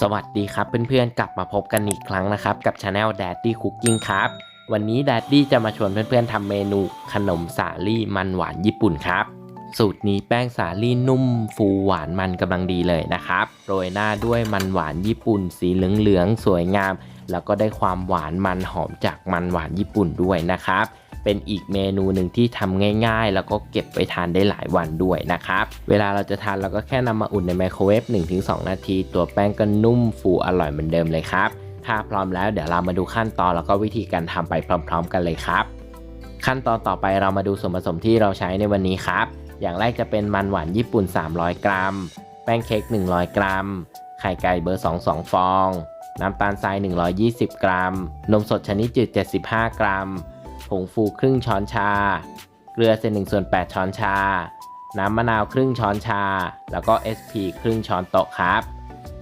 สวัสดีครับเพื่อนๆ กลับมาพบกันอีกครั้งนะครับ กับช anel Daddy Cooking ครับ วันนี้ Daddy จะมาชวนเพื่อนๆทำเมนูขนมสาลี่มันหวานญี่ปุ่นครับ สูตรนี้แป้งสาลี่นุ่มฟูหวานมันกำลังดีเลยนะครับ โรยหน้าด้วยมันหวานญี่ปุ่น สีเหลืองๆสวยงาม แล้วก็ได้ความหวานมันหอมจากมันหวานญี่ปุ่นด้วยนะครับ เป็นอีกเมนูหนึ่งที่ทำง่ายๆ แล้วก็เก็บไว้ทานได้หลายวันด้วยนะครับ เวลาเราจะทานเราก็แค่นำมาอุ่นในไมโครเวฟ 1-2 นาที ตัวแป้งก็นุ่มฟูอร่อยเหมือนเดิมเลยครับ ถ้าพร้อมแล้วเดี๋ยวเรามาดูขั้นตอนแล้วก็วิธีการทำไปพร้อม ๆ กันเลยครับ ขั้นตอนต่อไปเรามาดูส่วนผสมที่เราใช้ในวันนี้ครับ อย่างแรกจะเป็นมันหวานญี่ปุ่น 300 กรัม แป้งเค้ก 100 กรัม ไข่ไก่เบอร์ 2 2 ฟอง น้ำตาลทราย 120 กรัม นมสดชนิดจืด 75 กรัม ผงฟูครึ่งช้อนชา เกลือเศษ1ส่วน8ช้อนชา น้ำมะนาวครึ่งช้อนชา แล้วก็ SP ครึ่งช้อนโต๊ะครับ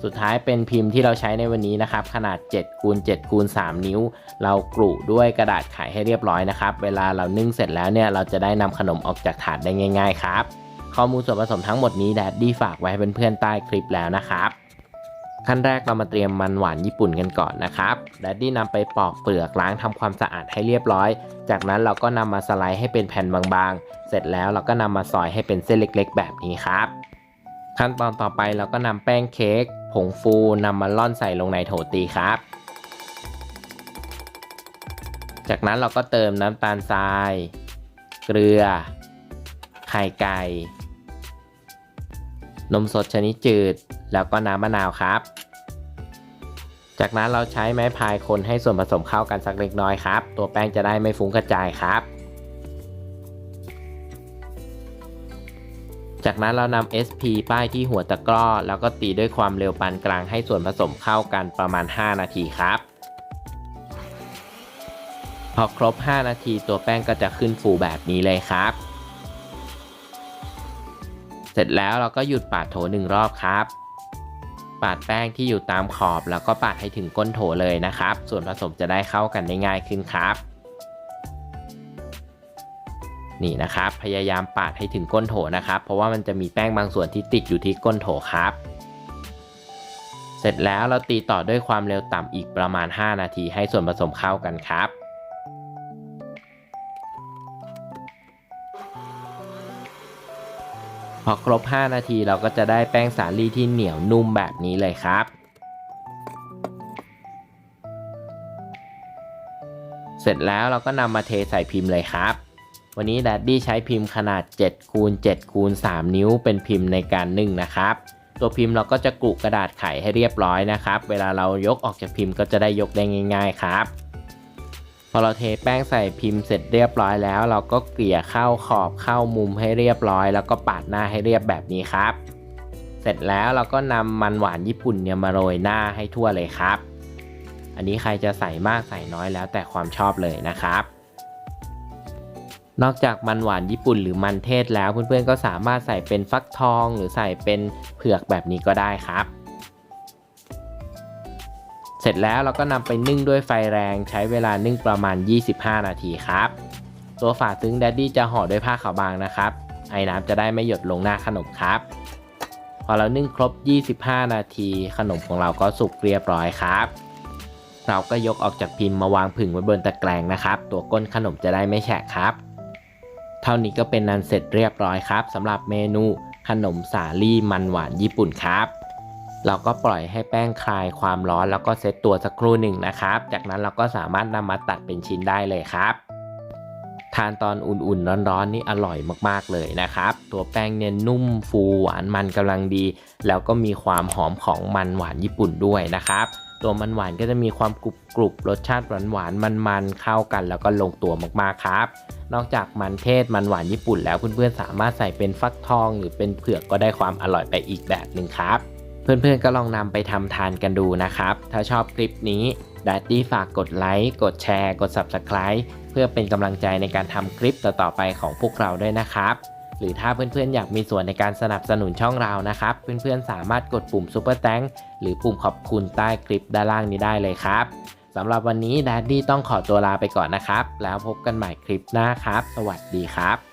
สุดท้ายเป็นพิมพ์ที่เราใช้ในวันนี้นะครับ ขนาด7คูณ7คูณ3นิ้ว เรากรุด้วยกระดาษไขให้เรียบร้อยนะครับ เวลาเรานึ่งเสร็จแล้วเนี่ยเราจะได้นำขนมออกจากถาดได้ง่าย ๆ ครับ ข้อมูลส่วนผสมทั้งหมดนี้แดดดี้ฝากไว้ให้เพื่อนๆใต้คลิปแล้วนะครับ ขั้นแรกเรามาเตรียมมันหวานญี่ปุ่นกันก่อนนะครับแดดดี้นำไปปอกเปลือกล้างทำความสะอาดให้เรียบร้อย จากนั้นเราก็นำมาสไลด์ให้เป็นแผ่นบางๆ เสร็จแล้วเราก็นำมาซอยให้เป็นเส้นเล็กๆ แบบนี้ครับ ขั้นตอนต่อไปเราก็นำแป้งเค้กผงฟูนำมาล่อนใส่ลงในโถตีครับ จากนั้นเราก็เติมน้ำตาลทราย เกลือ ไข่ไก่ นมสดชนิดจืด แล้วก็น้ำมะนาวครับ จากนั้นเราใช้ไม้พายคนให้ส่วนผสมเข้ากันสักเล็กน้อยครับ ตัวแป้งจะได้ไม่ฟุ้งกระจายครับ จากนั้นเรานำ SP ป้ายที่หัวตะกร้อ แล้วก็ตีด้วยความเร็วปานกลางให้ส่วนผสมเข้ากันประมาณ 5 นาทีครับพอครบ 5 นาทีตัวแป้งก็จะขึ้นฟูแบบนี้เลยครับ เสร็จแล้วเราก็หยุดปาดโถหนึ่งรอบครับ ปาดแป้งที่อยู่ตามขอบ แล้วก็ปาดให้ถึงก้นโถเลยนะครับ ส่วนผสมจะได้เข้ากันได้ง่ายขึ้นครับนี่นะครับ พยายามปาดให้ถึงก้นโถนะครับ เพราะว่ามันจะมีแป้งบางส่วนที่ติดอยู่ที่ก้นโถครับ เสร็จแล้วเราตีต่อด้วยความเร็วต่ำอีกประมาณ 5 นาทีให้ส่วนผสมเข้ากันครับ พอครบ 5 นาทีเราก็จะได้แป้งสาลี่ที่เหนียวนุ่มแบบนี้เลยครับ เสร็จแล้วเราก็นำมาเทใส่พิมพ์เลยครับ วันนี้แดดดี้ใช้พิมพ์ขนาด7คูณ7คูณ3นิ้วเป็นพิมพ์ในการนึ่งนะครับ ตัวพิมพ์เราก็จะกรุกระดาษไขให้เรียบร้อยนะครับ เวลาเรายกออกจากพิมพ์ก็จะได้ยกได้ง่าย ๆ ครับ พอเราเทแป้งใส่พิมพ์เสร็จเรียบร้อยแล้ว เราก็เกลี่ยเข้าขอบเข้ามุมให้เรียบร้อย แล้วก็ปาดหน้าให้เรียบแบบนี้ครับ เสร็จแล้วเราก็นำมันหวานญี่ปุ่นเนี่ยมาโรยหน้าให้ทั่วเลยครับ อันนี้ใครจะใส่มากใส่น้อยแล้วแต่ความชอบเลยนะครับนอกจากมันหวานญี่ปุ่นหรือมันเทศแล้วเพื่อนๆก็สามารถใส่เป็นฟักทองหรือใส่เป็นเผือกแบบนี้ก็ได้ครับ เสร็จแล้วเราก็นำไปนึ่งด้วยไฟแรงใช้เวลานึ่งประมาณ 25 นาทีครับ ตัวฝาซึ้งแดดดี้จะห่อด้วยผ้าขาวบางนะครับ ไอ้น้ำจะได้ไม่หยดลงหน้าขนมครับ พอเรานึ่งครบ 25 นาที ขนมของเราก็สุกเรียบร้อยครับ เราก็ยกออกจากพิมพ์มาวางผึ่งไว้บนตะแกรงนะครับ ตัวก้นขนมจะได้ไม่แฉะครับ เท่านี้ก็เป็นนันเสร็จเรียบร้อยครับสำหรับเมนูขนมสาลี่มันหวานญี่ปุ่นครับ เราก็ปล่อยให้แป้งคลายความร้อนแล้วก็เซตตัวสักครู่หนึ่งนะครับ จากนั้นเราก็สามารถนำมาตัดเป็นชิ้นได้เลยครับทานตอนอุ่นๆ ร้อนๆ นี่อร่อยมากๆเลยนะครับ ตัวแป้งเนี่ยนุ่มฟูหวานมันกำลังดี แล้วก็มีความหอมของมันหวานญี่ปุ่นด้วยนะครับ ตัวมันหวานก็จะมีความกรุบกรุบรสชาติหวานหวานมันมันๆเข้ากันแล้วก็ลงตัวมากๆครับ นอกจากมันเทศมันหวานญี่ปุ่นแล้วเพื่อนๆสามารถใส่เป็นฟักทองหรือเป็นเผือกก็ได้ความอร่อยไปอีกแบบหนึ่งครับ เพื่อนๆก็ลองนำไปทำทานกันดูนะครับ ถ้าชอบคลิปนี้ดัดดี้ฝากกดไลค์ กดแชร์ กด Subscribe เพื่อเป็นกำลังใจในการทำคลิปต่อๆไปของพวกเราด้วยนะครับ หรือถ้าเพื่อนๆอยากมีส่วนในการสนับสนุนช่องเรานะครับ เพื่อนๆสามารถกดปุ่ม Super t h a n k หรือปุ่มขอบคุณใต้คลิปด้านล่างนี้ได้เลยครับสำหรับวันนี้ดัดดี้ต้องขอตัวลาไปก่อนนะครับ แล้วพบกันใหม่คลิปหน้าครับ สวัสดีครับ